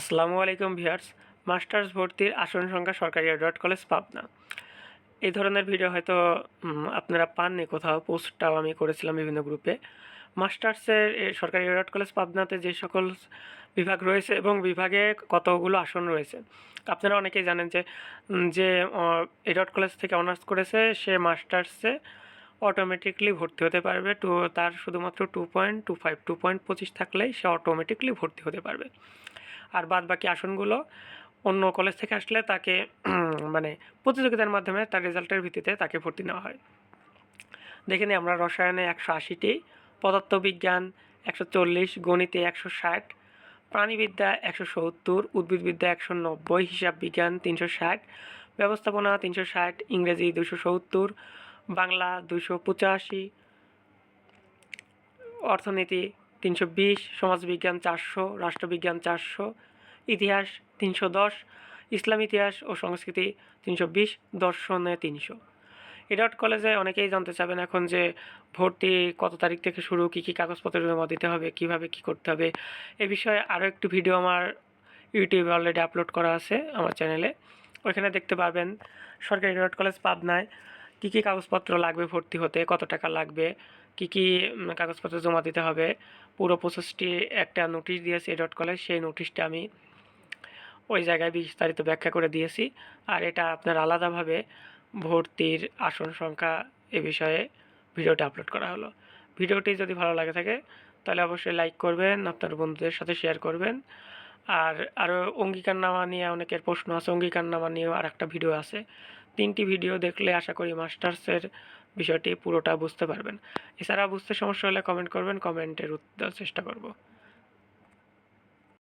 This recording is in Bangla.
আসসালামু আলাইকুম ভিউয়ার্স। মাস্টার্স ভর্তির আসন সংখ্যা সরকারি ডট কলেজ পাবনা। এই ধরনের ভিডিও হয়তো আপনারা পাননি কোথাও, পোস্টটাও আমি করেছিলাম বিভিন্ন গ্রুপে। মাস্টার্সের সরকারি ডট কলেজ পাবনাতে যে সকল বিভাগ রয়েছে এবং বিভাগে কতগুলো আসন রয়েছে। আপনারা অনেকেই জানেন যে যে এ ডট কলেজ থেকে অনার্স করেছে, সে মাস্টার্সে অটোমেটিকলি ভর্তি হতে পারবে। টু, তার শুধুমাত্র two point two five two point পঁচিশ থাকলেই সে অটোমেটিকলি ভর্তি হতে পারবে। আর বাদ বাকি আসনগুলো অন্য কলেজ থেকে আসলে তাকে মানে প্রতিযোগিতার মাধ্যমে তার রেজাল্টের ভিত্তিতে তাকে ভর্তি নেওয়া হয়। দেখে নিই আমরা রসায়নে একশো আশিটি, পদার্থবিজ্ঞান একশো চল্লিশ, গণিতে একশো ষাট, প্রাণীবিদ্যা একশো সত্তর, উদ্ভিদবিদ্যা একশো নব্বই হিসাব বিজ্ঞান তিনশো ষাট, ব্যবস্থাপনা তিনশো ষাট, ইংরেজি দুশো সত্তর, বাংলা দুশো পঁচাশি, অর্থনীতি তিনশো বিশ, সমাজবিজ্ঞান চারশো, রাষ্ট্রবিজ্ঞান চারশো, ইতিহাস তিনশো দশ, ইসলাম ইতিহাস ও সংস্কৃতি তিনশো বিশ, দর্শনে তিনশো। এডট কলেজে অনেকেই জানতে চাবেন এখন যে ভর্তি কত তারিখ থেকে শুরু, কী কী কাগজপত্র জমা দিতে হবে, কীভাবে কি করতে হবে। এ বিষয়ে আরও একটি ভিডিও আমার ইউটিউবে অলরেডি আপলোড করা আছে আমার চ্যানেলে। ওইখানে দেখতে পাবেন সরকারি ডট কলেজ পাবনায়। কী কী কাগজপত্র লাগবে ভর্তি হতে, কত টাকা লাগবে, কী কী কাগজপত্র জমা দিতে হবে, পুরো প্রসেসটি একটা নোটিশ দিয়েছে ডট কলেজ সেই নোটিশটা আমি ওই জায়গায় বিস্তারিত ব্যাখ্যা করে দিয়েছি। আর এটা আপনার আলাদাভাবে ভর্তির আসন সংখ্যা এ বিষয়ে ভিডিওটা আপলোড করা হলো। ভিডিওটি যদি ভালো লাগে থাকে, তাহলে অবশ্যই লাইক করবেন, আপনার বন্ধুদের সাথে শেয়ার করবেন। আর আরও অঙ্গীকারনামা নিয়ে অনেকের প্রশ্ন আছে, অঙ্গীকারনামা নিয়েও আর একটা ভিডিও আছে। তিনটি ভিডিও দেখলে আশা করি মাস্টার্সের বিষয়টি পুরোটা বুঝতে পারবেন। এছাড়া বুঝতে সমস্যা হলে কমেন্ট করবেন কমেন্টের উত্তর চেষ্টা করব।